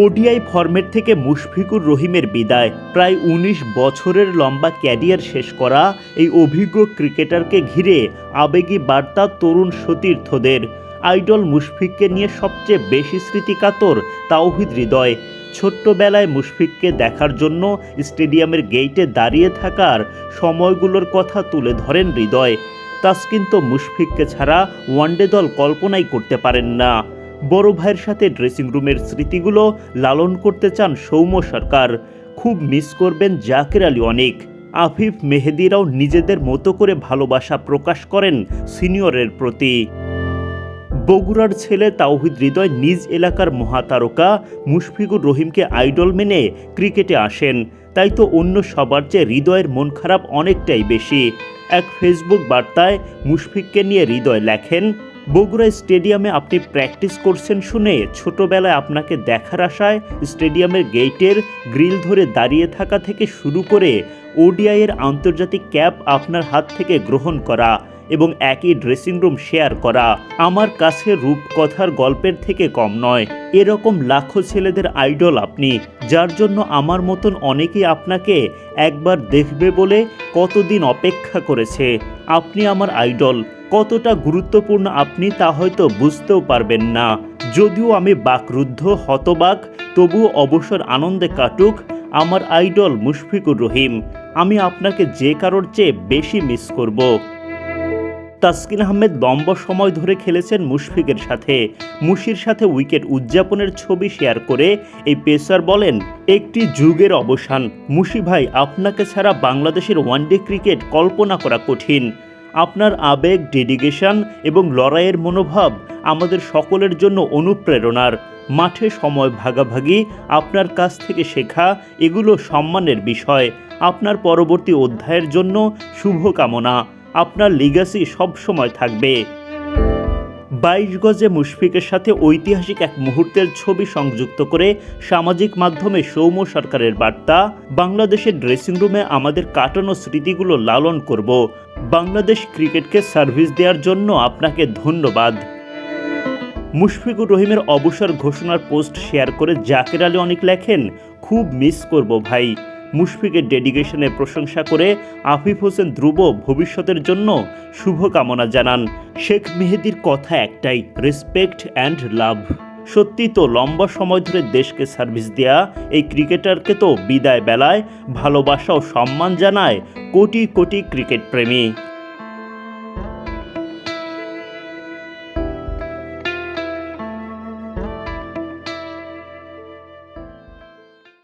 ODI format থেকে মুশফিকুর রহিমের বিদায়। প্রায় ১৯ বছরের লম্বা ক্যারিয়ার শেষ করা এই অভিজ্ঞ ক্রিকেটারকে ঘিরে আবেগী বার্তা তরুণ সতীর্থদের। আইডল মুশফিককে নিয়ে সবচেয়ে বেশি স্মৃতিকাতর তাওহিদ হৃদয়। ছোট্টবেলায় মুশফিককে দেখার জন্য স্টেডিয়ামের গেইটে দাঁড়িয়ে থাকার সময়গুলোর কথা তুলে ধরেন হৃদয়। তাসকিন তো মুশফিককে ছাড়া ওয়ানডে দল কল্পনাই করতে পারেন না। বড় ভাইয়ের সাথে ড্রেসিং রুমের স্মৃতিগুলো লালন করতে চান সৌম্য সরকার। খুব মিস করবেন জাকের আলী অনেক। আফিফ মেহেদিরাও নিজেদের মতো করে ভালোবাসা প্রকাশ করেন সিনিয়রের প্রতি। বগুড়ার ছেলে তাওহিদ হৃদয় নিজ এলাকার মহাতারকা মুশফিকুর রহিমকে আইডল মেনে ক্রিকেটে আসেন। তাই তো অন্য সবার চেয়ে হৃদয়ের মন খারাপ অনেকটাই বেশি। এক ফেসবুক বার্তায় মুশফিককে নিয়ে হৃদয় লেখেন বগুড়া স্টেডিয়ামে আপনি প্র্যাকটিস করছেন শুনে ছোটবেলায় আপনাকে দেখার আশায় স্টেডিয়ামের গেইটের গ্রিল ধরে দাঁড়িয়ে থাকা থেকে শুরু করে ওডিআইয়ের আন্তর্জাতিক ক্যাপ আপনার হাত থেকে গ্রহণ করা এবং একই ড্রেসিং রুম শেয়ার করা। আমার কাছে রূপকথার গল্পের থেকে কম নয়। এরকম লাখো ছেলেদের আইডল আপনি, যার জন্য আমার মতন অনেকেই আপনাকে একবার দেখবে বলে কতদিন অপেক্ষা করেছে। আপনি আমার আইডল। কতটা গুরুত্বপূর্ণ আপনি তা হয়তো বুঝতেও পারবেন না। যদিও আমি বাকরুদ্ধ, হতবাক, তবুও অবসর আনন্দে কাটুক, আমার আইডল মুশফিকুর রহিম। আমি আপনাকে যে কারোর চেয়ে বেশি মিস করব। তাসকিন আহমেদ লম্বা সময় ধরে খেলেছেন মুশফিকের সাথে। মুশির সাথে উইকেট উদযাপনের ছবি শেয়ার করে এই পেসার বলেন, একটি যুগের অবসান। মুশি ভাই, আপনাকে ছাড়া বাংলাদেশের ওয়ানডে ক্রিকেট কল্পনা করা কঠিন। আপনার আবেগ, ডেডিকেশন এবং লড়াইয়ের মনোভাব আমাদের সকলের জন্য অনুপ্রেরণার। মাঠে সময় ভাগাভাগি, আপনার কাছ থেকে শেখা, এগুলো সম্মানের বিষয়। আপনার পরবর্তী অধ্যায়ের জন্য শুভকামনা। আপনার লিগাসি সবসময় থাকবে। বাইশ গজে মুশফিকের সাথে ঐতিহাসিক এক মুহূর্তের ছবি সংযুক্ত করে সামাজিক মাধ্যমে সৌম্য সরকারের বার্তা, বাংলাদেশের ড্রেসিং রুমে আমাদের কাটানো স্মৃতিগুলো লালন করব। বাংলাদেশ ক্রিকেটকে সার্ভিস দেওয়ার জন্য আপনাকে ধন্যবাদ। মুশফিকুর রহিমের অবসর ঘোষণার পোস্ট শেয়ার করে জাকের আলী অনেক লেখেন, খুব মিস করব ভাই। মুশফিকের ডেডিকেশনের প্রশংসা করে আফিফ হোসেন ধ্রুব ভবিষ্যতের জন্য শুভকামনা জানান। শেখ মেহেদির কথা একটাই রেসপেক্ট অ্যান্ড লাভ সত্যি তো লম্বা সময় ধরে দেশকে সার্ভিস দেয়া, এই ক্রিকেটারকে তো বিদায় বেলায় ভালোবাসা ও সম্মান জানায় কোটি কোটি ক্রিকেট প্রেমী